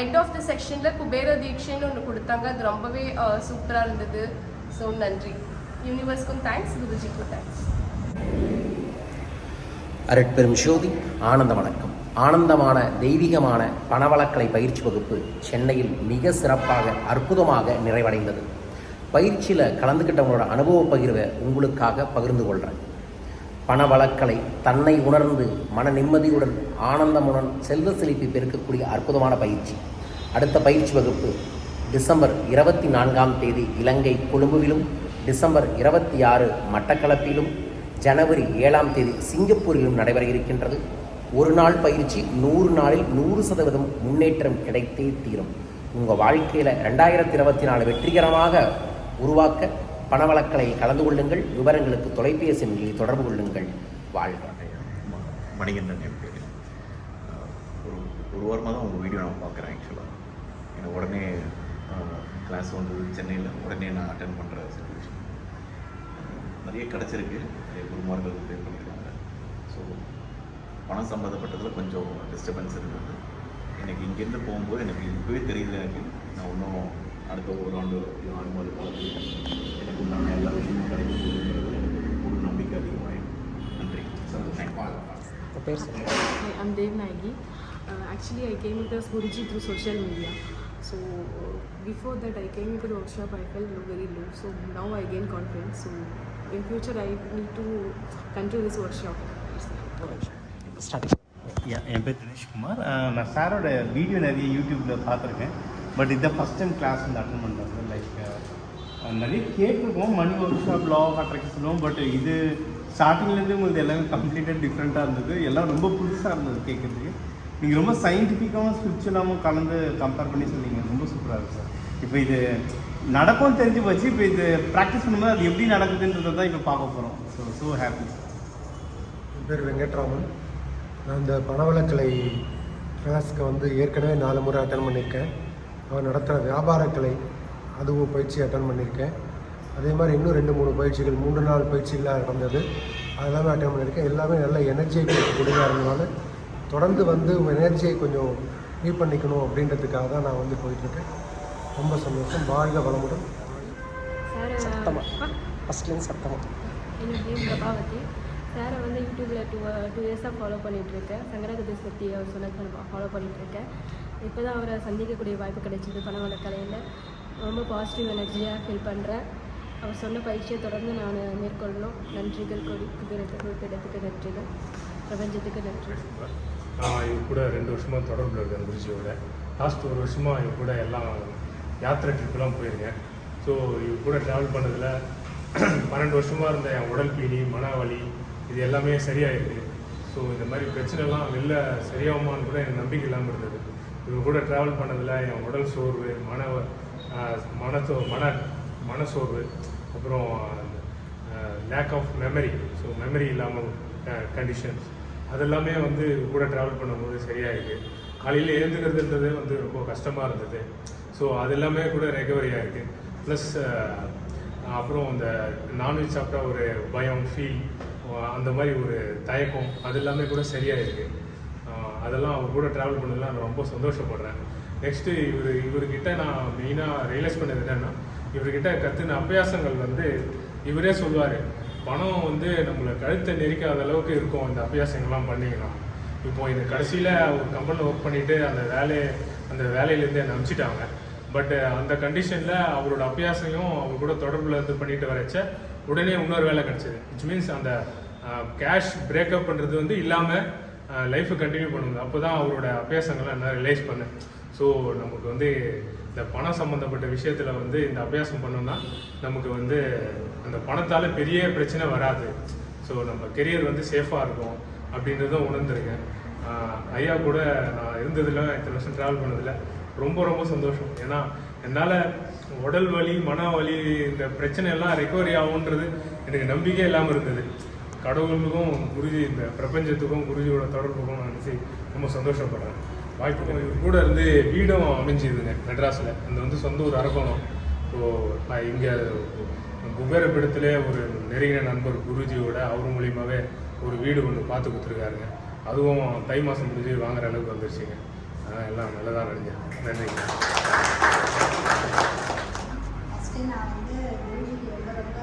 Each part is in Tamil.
எண்ட் ஆஃப் த செக்ஷனில் குபேர தீட்சைன்னு ஒன்று கொடுத்தாங்க. அது ரொம்பவே சூப்பராக இருந்தது. ஸோ நன்றி. யூனிவர்ஸ்க்கும் தேங்க்ஸ் குருஜிக்கும் தேங்க்ஸ் அருட்பெரும் ஜோதி ஆனந்த வணக்கம். ஆனந்தமான தெய்வீகமான பணவளக்கலை பயிற்சி வகுப்பு சென்னையில் மிக சிறப்பாக அற்புதமாக நிறைவடைந்தது. பயிற்சியில் கலந்துக்கிட்டவங்களோட அனுபவ பகிர்வை உங்களுக்காக பகிர்ந்து கொள்கிறேன் பணவளக்கலை தன்னை உணர்ந்து மன நிம்மதியுடன் ஆனந்தமுடன் செல்வ செழிப்பை பெருக்கக்கூடிய அற்புதமான பயிற்சி. அடுத்த பயிற்சி வகுப்பு டிசம்பர் இருபத்தி நான்காம் தேதி இலங்கை கொழும்புவிலும் டிசம்பர் இருபத்தி ஆறு மட்டக்களப்பிலும் ஜனவரி ஏழாம் தேதி சிங்கப்பூரிலும் நடைபெற இருக்கின்றது. ஒரு நாள் பயிற்சி நூறு நாளில் நூறு சதவீதம் முன்னேற்றம் கிடைத்தே தீரும். உங்கள் வாழ்க்கையில் ரெண்டாயிரத்தி இருபத்தி நாலு வெற்றிகரமாக உருவாக்க பணவளக்கலை கலந்து கொள்ளுங்கள் விவரங்களுக்கு தொலைபேசி எண்களில் தொடர்பு கொள்ளுங்கள். வாழ்க. ம- மணிகண்டன் என் பேர். ஒரு ஒரு வாரமாக தான் உங்கள் வீடியோ நான் பார்க்குறேன் ஆக்சுவலாக எனக்கு உடனே கிளாஸ் வந்தது சென்னையில் உடனே நான் அட்டன் பண்ணுற சுச்சுவேஷன் நிறைய கிடச்சிருக்கு. நிறைய குருமார்கள் பே பண்ணியிருக்காங்க ஸோ பணம் சம்மந்தப்பட்டதில் கொஞ்சம் டிஸ்டர்பன்ஸ் இருந்தது. எனக்கு இங்கேருந்து போகும்போது எனக்கு இப்போவே தெரியுது எனக்கு. நான் இன்னும் அடுத்த ஒரு ஆண்டு ஆறு மாதம் போல உண்டான எல்லா விஷயமும் கிடைக்கும் எனக்கு ஒரு நம்பிக்கை அதிகமாகிடும் நன்றி I'm Dev Nagi. Uh, actually, I came across Guruji through social media. So uh, before that, I came into the workshop. I felt very low. So now I gain confidence. So in future, I need to continue this workshop. Start yeah என் பேர் தினேஷ்குமார் நான் சாரோட வீடியோ நிறைய யூடியூப்பில் பார்த்துருக்கேன் பட் இதை ஃபஸ்ட் டைம் கிளாஸ் வந்து அட்டன் பண்ணுறது லைக் நிறைய கேட்டிருக்கோம். Money workshop law of attraction சொல்லுவோம். பட் இது ஸ்டார்டிங்லேருந்து உங்களுக்கு எல்லாமே கம்ப்ளீட்டாக டிஃப்ரெண்ட்டாக இருந்தது. எல்லாம் ரொம்ப புதுசாக இருந்தது கேட்குறதுக்கு. நீங்கள் ரொம்ப சயின்டிஃபிக்காகவும் ஸ்பிரிச்சுவலாகவும் கலந்து கம்பேர் பண்ணி சொன்னீங்க. ரொம்ப சூப்பராக இருக்குது சார் இப்போ இது நடக்கும் தெரிஞ்சு போச்சு. இப்போ இது ப்ராக்டிஸ் பண்ணும்போது அது எப்படி நடக்குதுன்றதை தான் இப்போ பார்க்க போகிறோம் ஸோ ஸோ ஹாப்பி என் பேர் வெங்கட்ராமன். நான் இந்த பணவளக்கலை கிளாஸ்க்கு வந்து ஏற்கனவே நாலு முறை அட்டன் பண்ணியிருக்கேன். அவர் நடத்துகிற வியாபாரக்கலை அதுவும் பயிற்சி அட்டன் பண்ணியிருக்கேன். அதே மாதிரி இன்னும் ரெண்டு மூணு பயிற்சிகள் மூன்று நாள் பயிற்சிகளாக நடந்தது. அதெல்லாமே அட்டன் பண்ணியிருக்கேன். எல்லாமே நல்ல எனர்ஜியை கொடுக்கக்கூடியதாக இருந்தனால தொடர்ந்து வந்து உங்கள் எனர்ஜியை கொஞ்சம் இது பண்ணிக்கணும் அப்படின்றதுக்காக தான் நான் வந்து போயிட்டுருக்கேன். ரொம்ப சந்தோஷம். வாழ்க வளமுடன். சார் சத்தமாக ஃபஸ்ட்லேருந்து சத்தமாக என்னோட நேம் பிரபாவதி. சாரை வந்து யூடியூப்பில் டூ டூ இயர்ஸாக ஃபாலோ பண்ணிகிட்ருக்கேன் சங்கரகதி சக்தி அவர் சொன்னது ஃபாலோ பண்ணிகிட்ருக்கேன் இப்போ தான் அவரை சந்திக்கக்கூடிய வாய்ப்பு கிடைச்சிது. பணவள கலையில் ரொம்ப பாசிட்டிவ் எனர்ஜியாக ஃபீல் பண்ணுறேன் அவர் சொன்ன பயிற்சியை தொடர்ந்து நான் மேற்கொள்ளணும். நன்றிகள். குறிப்பிடத்துக்கு நன்றிகள். பிரபஞ்சத்துக்கு நன்றி. நான் இவங்க கூட ரெண்டு வருஷமாக தொடர்பில் இருக்கேன் குருஜியோட. லாஸ்ட் ஒரு வருஷமாக இவங்க கூட எல்லாம் யாத்திரை ட்ரிப்லாம் போயிருக்கேன். ஸோ இவங்க கூட ட்ராவல் பண்ணதில் பன்னெண்டு வருஷமாக இருந்த என் உடல் பீடி மனவலி இது எல்லாமே சரியாயிருக்கு. ஸோ இந்த மாதிரி பிரச்சனைலாம் வெளில சரியாகுமான்னு கூட எனக்கு நம்பிக்கை இல்லாமல் இருந்தது. இவங்க கூட ட்ராவல் பண்ணதில் என் உடல் சோர்வு மன மனசோ மன மனசோர்வு அப்புறம் lack of memory so memory இல்லாமல் கண்டிஷன்ஸ் அதெல்லாமே வந்து கூட ட்ராவல் பண்ணும்போது சரியாயிருக்கு காலையில் எழுந்துக்கிறதுன்றதே வந்து ரொம்ப கஷ்டமாக இருந்தது. ஸோ அது எல்லாமே கூட ரெக்கவரி இருக்குது ப்ளஸ் அப்புறம் இந்த நான்வெஜ் சாப்பிட்டா ஒரு பயம் ஃபீல் அந்த மாதிரி ஒரு தயக்கம் அது எல்லாமே கூட சரியாயிருக்கு. இருக்குது அதெல்லாம் அவர் கூட ட்ராவல் பண்ணதெல்லாம் நான் ரொம்ப சந்தோஷப்படுறேன். நெக்ஸ்ட்டு இவர் இவர்கிட்ட நான் மெயினாக ரியலைஸ் பண்ணது என்னென்னா இவர்கிட்ட கற்றுன அபியாசங்கள் வந்து இவரே சொல்லுவார். பணம் வந்து நம்மளை கழுத்தை நெரிக்காத அளவுக்கு இருக்கும் அந்த அபியாசங்கள்லாம் பண்ணிங்கன்னா. இப்போ இது கடைசியில் ஒரு கம்பெனியில் ஒர்க் பண்ணிவிட்டு அந்த வேலையை அந்த வேலையிலேருந்து என்னை அனுப்பிச்சிட்டாங்க. பட் அந்த கண்டிஷனில் அவரோட அபியாசையும் அவர் கூட தொடர்பில் இருந்து பண்ணிட்டு வரைச்ச உடனே இன்னொரு வேலை கிடச்சிது. இட்ஸ் மீன்ஸ் அந்த கேஷ் பிரேக்கப் பண்ணுறது வந்து இல்லாமல் லைஃப்பை கண்டினியூ பண்ணுங்க அப்போ தான் அவரோட அபியாசங்களை நான் ரிலைஸ் பண்ணேன். ஸோ நமக்கு வந்து இந்த பணம் சம்மந்தப்பட்ட விஷயத்தில் வந்து இந்த அபியாசம் பண்ணோம்னா நமக்கு வந்து அந்த பணத்தால் பெரிய பிரச்சனை வராது. ஸோ நம்ம கெரியர் வந்து சேஃபாக இருக்கும் அப்படின்றதும் உணர்ந்துருக்கேன். ஐயா கூட நான் இருந்ததில் இத்தனை வருஷம் ட்ராவல் பண்ணதில் ரொம்ப ரொம்ப சந்தோஷம். ஏன்னா என்னால் உடல் வலி மன வலி இந்த பிரச்சனை எல்லாம் ரெக்கவரி ஆகுன்றது எனக்கு நம்பிக்கை இல்லாமல் இருந்தது. கடவுளுக்கும் குருஜி இந்த பிரபஞ்சத்துக்கும் குருஜியோட தொடர்புக்கும் நான் நினச்சி ரொம்ப சந்தோஷப்படுறேன். வாய்ப்பு இவர் கூட இருந்து வீடும் அமைஞ்சுதுங்க மெட்ராஸில். அந்த வந்து சொந்த ஊர் அரக்கோணம். ஸோ நான் இங்கே குபேரப்பீடத்திலே ஒரு நெருங்கின நண்பர் குருஜியோட அவர் மூலியமாகவே ஒரு வீடு ஒன்று பார்த்து கொடுத்துருக்காருங்க. அதுவும் தை மாதம் முடிஞ்சு வாங்குற அளவுக்கு வந்துருச்சுங்க. அதெல்லாம் எல்லாம் நல்லதாக நினைஞ்சேன் நன்றிங்க ஃபஸ்ட்டு நான் வந்து குருஜிக்கு ரொம்ப ரொம்ப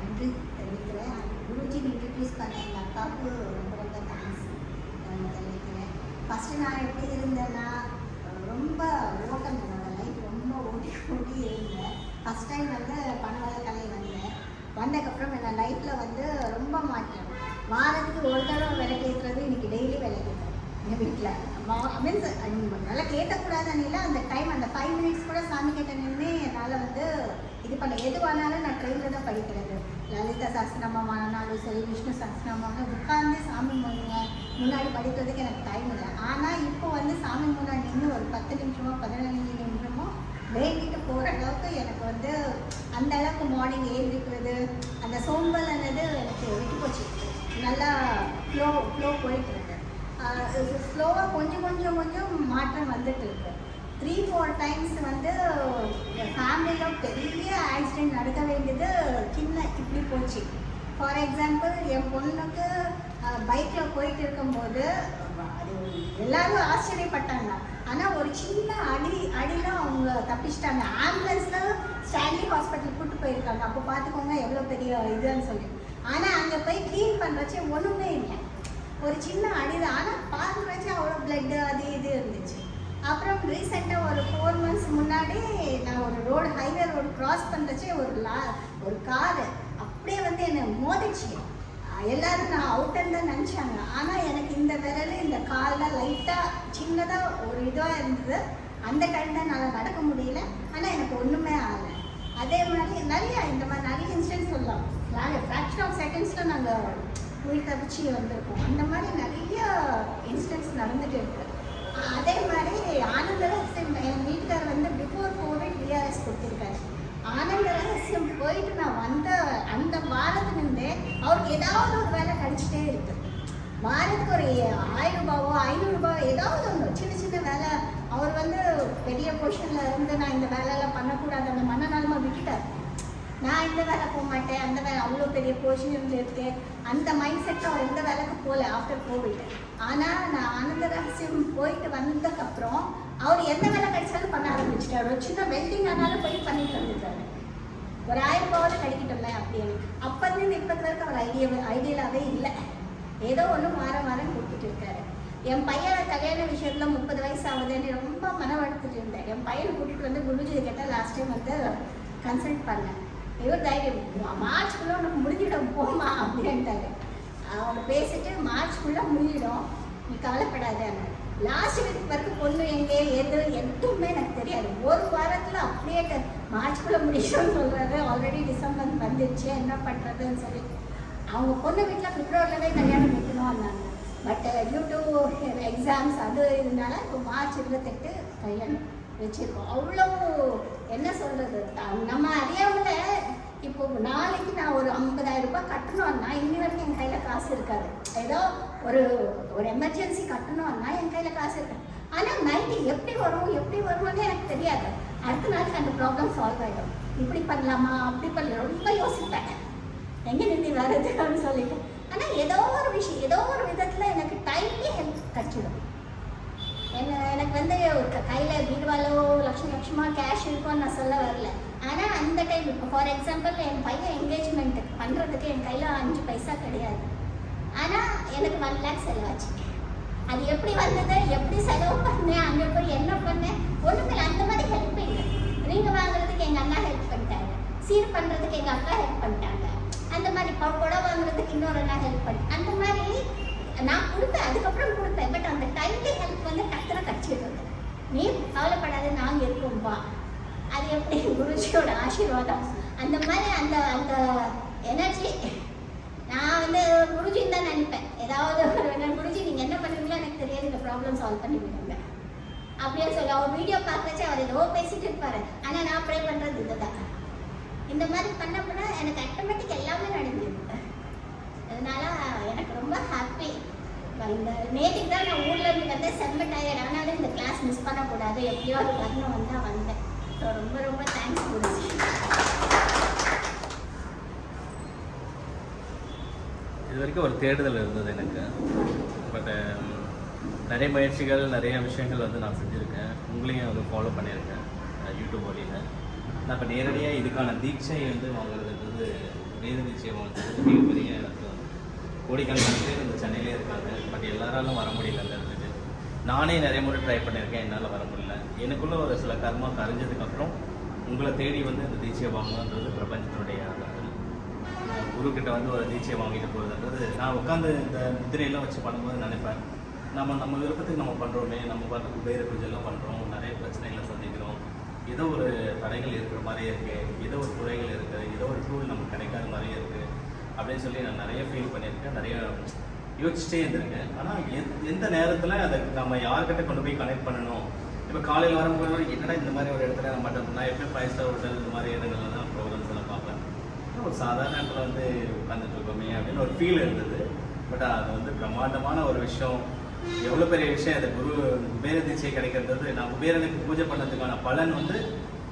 நன்றி தெரிவிக்கிறேன் குருஜிக்கு இன்ட்ரடியூஸ் பண்ண எங்கள் அக்காவுக்கு ரொம்ப ரொம்ப தேங்க்ஸ் தெரிவிக்கிறேன் ஃபஸ்ட்டு நான் எப்படி இருந்தேன்னா ரொம்ப ஓட்டம் என்னோட லைஃப் ரொம்ப ஓட்டி ஓட்டி இருந்தேன் ஃபஸ்ட் டைம் வந்து பணவள கலை வந்தேன் வந்ததுக்கப்புறம் என் லைஃப்பில் வந்து ரொம்ப மாற்றம் வாரத்துக்கு ஒரு தடவை விளக்கு ஏற்றுறது இன்னைக்கு டெய்லி விளக்கு எங்கள் வீட்டில் மீன்ஸ் நல்லா ஏற்றக்கூடாதுன்னு இல்லை அந்த டைம் அந்த ஃபைவ் மினிட்ஸ் கூட சாமி கிட்ட நின்று என்னால் வந்து இது பண்ண எதுவானாலும் நான் ட்ரெயினில் தான் படிக்கிறது. லலிதா சஸ்திரமானாலும் சரி விஷ்ணு சஸ்திரமான உட்கார்ந்து சாமி முன்னாடி படிக்கிறதுக்கு எனக்கு டைம் இல்லை. ஆனால் இப்போ வந்து சாமி முன்னாடி நின்று ஒரு பத்து நிமிஷமோ பதினஞ்சு நிமிஷமோ வேண்டிட்டு போகிற அளவுக்கு எனக்கு வந்து அந்த அளவுக்கு மார்னிங் ஏந்திரிக்கிறது அந்த சோம்பல் சோம்பல்ன்றது எனக்கு விட்டு போச்சு. நல்லா ஃப்ளோ ஃப்ளோ போயிட்டுருக்கு. ஸ்லோவாக கொஞ்சம் கொஞ்சம் கொஞ்சம் மாற்றம் வந்துட்டு இருக்கு த்ரீ ஃபோர் டைம்ஸ் வந்து ஃபேமிலியில் பெரிய ஆக்சிடென்ட் நடக்க வேண்டியது சின்ன இப்படி போச்சு. ஃபார் எக்ஸாம்பிள் என் பொண்ணுக்கு பைக்கில் போயிட்டு இருக்கும்போது அது எல்லாரும் ஆச்சரியப்பட்டாங்க. ஆனால் ஒரு சின்ன அடி அடியில் அவங்க தப்பிச்சிட்டாங்க. ஆம்புலன்ஸில் ஸ்டான்லி ஹாஸ்பிட்டல் கூட்டு போயிருக்காங்க. அப்போ பார்த்துக்கோங்க எவ்வளோ பெரிய இதுன்னு சொல்லி. ஆனால் அங்கே போய் க்ளீன் பண்ணுறச்சு ஒன்றுமே இல்லை. ஒரு சின்ன அடிதான். ஆனால் பார்க்குறச்சு அவ்வளோ பிளட்டு அது இது இருந்துச்சு. அப்புறம் ரீசெண்டாக ஒரு ஃபோர் மந்த்ஸ் முன்னாடி நான் ஒரு ரோடு ஹைவே ரோடு கிராஸ் பண்ணுறச்சே ஒரு லா ஒரு காரு அப்படியே வந்து என்னை மோதிச்சு. எல்லாரும் நான் அவுட்டன் தான் நினச்சாங்க. ஆனால் எனக்கு இந்த விரல் இந்த காலில் லைட்டாக சின்னதாக ஒரு இதாக இருந்தது. அந்த டைம் தான் என்னால் நடக்க முடியல. ஆனால் எனக்கு ஒன்றுமே ஆகலை. அதே மாதிரி நிறையா இந்த மாதிரி நிறைய இன்சிடென்ட் சொல்லலாம். ஃப்ராக்ஷன் ஆஃப் செகண்ட்ஸில் நாங்கள் உயிர் தப்பிச்சு வந்திருக்கோம் அந்த மாதிரி நிறைய இன்சிடென்ட்ஸ் நடந்துகிட்டு இருக்கு. அதே மாதிரி ஆனந்த ரகசியம் என் வீட்டுக்கார் வந்து பிஃபோர் கோவிட் விஆர்எஸ் கொடுத்துருக்காரு. ஆனந்த ரகசியம் போயிட்டு நான் வந்த அந்த வாரத்துலேருந்தே அவருக்கு ஏதாவது ஒரு வேலை கிடைச்சிட்டே இருக்கு. வாரத்துக்கு ஒரு ஆயிரம் ரூபாவோ ஐநூறுரூபாவோ ஏதாவது ஒன்று சின்ன சின்ன வேலை. அவர் வந்து பெரிய பொசிஷனில் இருந்து நான் இந்த வேலையெல்லாம் பண்ணக்கூடாது அந்த மனநலமை விட்டுட்டார். நான் இந்த வேலை போக மாட்டேன் அந்த வேலை அவ்வளோ பெரிய பொசிஷன் இருக்கு. அந்த மைண்ட் செட்டில் அவர் எந்த வேலைக்கு போகல ஆஃப்டர் கோவிட் ஆனால் நான் ஆனந்த ரகசியம் போயிட்டு வந்ததுக்கப்புறம் அவர் எந்த வேலை கிடைச்சாலும் பண்ண ஆரம்பிச்சிட்டாரு. ஒரு சின்ன வெல்டிங் ஆனாலும் போய் பண்ணிட்டு வந்துட்டாரு. ஒரு ஆயிரம் ரூபாவது கிடைக்கட்டும்ல அப்படின்னு. அப்போருந்து இப்போ வரைக்கும் அவர் ஐடியா ஐடியலாகவே இல்லை. ஏதோ ஒன்று மாற மாற கொடுத்துட்டு இருக்காரு. என் பையன் கல்யாண விஷயத்துல முப்பது வயசு ஆகுதுன்னு ரொம்ப மன வளர்த்துட்டு இருந்தேன். என் பையனை கூட்டிகிட்டு வந்து குருஜி கிட்ட லாஸ்ட் டைம் வந்து கன்சல்ட் பண்ணேன். இவர் தைரியம் மார்ச்குள்ளே உனக்கு முடிஞ்சிடும் போமா அப்படின்ட்டாரு. அவங்க பேசிட்டு மார்ச்குள்ளே முடிஞ்சிடும். நீ கவலைப்படாத. லாஸ்ட் வீக் வரைக்கும் பொண்ணு எங்கே எது எதுவுமே எனக்கு தெரியாது. ஒரு வாரத்தில் அப்படியே க- மார்ச்குள்ளே முடிச்சோன்னு சொல்கிறாரு ஆல்ரெடி டிசம்பர் வந்துடுச்சு என்ன பண்ணுறதுன்னு சொல்லி. அவங்க பொண்ணு வீட்டில் பிப்ரவரிலவே கல்யாணம் வைக்கணும்னாங்க பட் டியூ டு எக்ஸாம்ஸ் அது இதனால இப்போ மார்ச் இருபத்தெட்டு கல்யாணம் வச்சுருக்கோம். அவ்வளோ என்ன சொல்கிறது நம்ம அறியாமல இப்போ நாளைக்கு நான் ஒரு 50000 ரூபாய் கட்டணும்னா இன்னி வரைக்கும் என் கையில் காசு இருக்காது. ஏதோ ஒரு ஒரு எமர்ஜென்சி கட்டணும்னா என் கையில் காசு இருக்காது ஆனால் நைட்டு எப்படி வரும் எப்படி வரும்னு எனக்கு தெரியாது. அடுத்த நாளைக்கு அந்த ப்ராப்ளம் சால்வ் ஆகிடும் இப்படி பண்ணலாமா அப்படி பண்ணலாம் ரொம்ப யோசிப்பேன். எங்கே நின்று அப்படின்னு சொல்லிட்டு. ஆனால் ஏதோ ஒரு விஷயம் ஏதோ ஒரு விதத்தில் எனக்கு டைம்லி ஹெல்ப் கிடச்சிடும் என்ன எனக்கு வந்து கையில் பீர்வாலோ லட்சம் லட்சமாக கேஷ் இருக்கும்னு நான் சொல்ல வரல. ஆனால் அந்த டைம் இப்போ ஃபார் எக்ஸாம்பிள் என் பையன் என்கேஜ்மெண்ட் பண்ணுறதுக்கு என் கையில் அஞ்சு பைசா கிடையாது. ஆனால் எனக்கு ஒன் லேக் செலவாச்சு. அது எப்படி வந்தது? எப்படி செலவு பண்ணேன்? அங்கே போய் என்ன பண்ணேன்? ஒன்றுமே அந்த மாதிரி ஹெல்ப் இல்லை. ரிங் வாங்குறதுக்கு எங்கள் அண்ணா ஹெல்ப் பண்ணிட்டாங்க. சீர் பண்ணுறதுக்கு எங்கள் அக்கா ஹெல்ப் பண்ணிட்டாங்க. அந்த மாதிரி ப- புடவை வாங்குறதுக்கு இன்னொரு அண்ணா ஹெல்ப் பண்ணி அந்த மாதிரி நான் கொடுப்பேன் அதுக்கப்புறம் கொடுப்பேன் பட் அந்த டைம்லி ஹெல்ப் வந்து டக்குனு வந்து நீ கவலைப்படாத நாங்கள் இருக்கோம்ப்பா அது எப்படி? குருஜியோட ஆசீர்வாதம். அந்த மாதிரி அந்த அந்த எனர்ஜி நான் வந்து குருஜின்னு தான் நினைப்பேன். ஏதாவது ஒரு வேணும் குருஜி நீங்கள் என்ன பண்ணுவீங்களோ எனக்கு தெரியாது இந்த ப்ராப்ளம் சால்வ் பண்ணி விடுங்க அப்படின்னு சொல்லி அவர் வீடியோ பார்க்கறச்சே அவர் ஏதோ பேசிட்டு இருப்பாரு. ஆனால் நான் ப்ரே பண்ணுறது இதுதான். இந்த மாதிரி பண்ண பண்ண எனக்கு ஆட்டோமேட்டிக் எல்லாமே நடந்துருக்கு அதனால எனக்கு ரொம்ப ஹாப்பி இந்த நேற்றுக்கு தான் நான் ஊர்ல இருந்து வந்தேன் செம்ம டயர்ட் ஆனாலும் இந்த கிளாஸ் மிஸ் பண்ணக்கூடாது. எப்படியோ அது வரணும் வந்தால் வந்தேன். ஸோ ரொம்ப ரொம்ப தேங்க்ஸ் குருஜி இது வரைக்கும் ஒரு தேடுதல் இருந்தது எனக்கு. பட் um, நிறைய முயற்சிகள் நிறைய விஷயங்கள் வந்து நான் செஞ்சுருக்கேன். உங்களையும் வந்து ஃபாலோ பண்ணியிருக்கேன் யூடியூப் வழியில். நான் இப்போ நேரடியாக இதுக்கான தீட்சை வந்து வாங்குறதுன்றது வேத தீட்சை வாங்குறது மிகப்பெரிய எனக்கு கோடிக்கணக்கான பேர் இந்த சென்னையிலே இருக்காங்க. பட் எல்லாராலும் வர முடியல அந்த இடத்துக்கு. நானே நிறைய முறை ட்ரை பண்ணியிருக்கேன். என்னால் வர முடியல. எனக்குள்ள ஒரு சில கர்மா கரைஞ்சதுக்கப்புறம் உங்களை தேடி வந்து இந்த தீட்சையை வாங்கணுன்றது பிரபஞ்சத்தினுடைய குருக்கிட்ட வந்து ஒரு தீட்சையை வாங்கிட்டு போகிறதுன்றது நான் உட்காந்து இந்த முத்திரையெல்லாம் வச்சு பண்ணும்போது நினைப்பேன். நம்ம நம்ம விருப்பத்துக்கு நம்ம பண்ணுறோமே நம்ம பார்த்து குபேர பூஜைலாம் பண்ணுறோம் நிறைய பிரச்சனைகளை சந்திக்கிறோம். ஏதோ ஒரு தடைகள் இருக்கிற மாதிரியே இருக்குது ஏதோ ஒரு குறைகள் இருக்குது ஏதோ ஒரு டூல் நமக்கு கிடைக்காத மாதிரியே இருக்குது அப்படின்னு சொல்லி நான் நிறைய ஃபீல் பண்ணியிருக்கேன் நிறைய யோசிச்சிட்டே இருந்திருக்கேன். ஆனால் எந்த நேரத்தில் அதை நம்ம யார்கிட்ட கொண்டு போய் கனெக்ட் பண்ணணும்? இப்போ காலையில் வரும்போது என்னடா இந்த மாதிரி ஒரு இடத்துல நம்ம மட்டும் நான் எப்பயும் ஃபைவ் ஸ்டார் ஹோட்டல் இந்த மாதிரி இடங்கள்ல தான் ப்ரோக்ராம்ஸ் எல்லாம் பார்ப்பேன். ஒரு சாதாரண இடத்துல வந்து உட்காந்துட்டு இருக்கோமே அப்படின்னு ஒரு ஃபீல் இருந்தது. பட் அது வந்து பிரம்மாண்டமான ஒரு விஷயம். எவ்வளோ பெரிய விஷயம் அந்த குரு குபேர தீட்சை கிடைக்கிறது நான் குபேரனுக்கு பூஜை பண்ணதுக்கான பலன் வந்து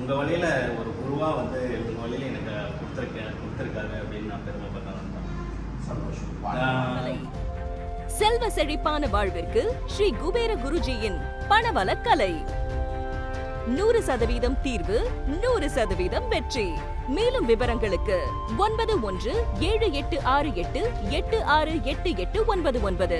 உங்கள் வழியில் ஒரு குருவாக வந்து உங்கள் வழியில் எனக்கு கொடுத்துருக்கேன் கொடுத்துருக்காரு அப்படின்னு நான் பெருமை செல்வ செழிப்பான வாழ்விற்கு ஸ்ரீ குபேர குருஜியின் பணவல கலை நூறு சதவீதம் தீர்வு நூறு சதவீதம் வெற்றி. மேலும் விவரங்களுக்கு ஒன்பது ஒன்று ஏழு எட்டு ஆறு எட்டு எட்டு ஆறு எட்டு எட்டு ஒன்பது ஒன்பது.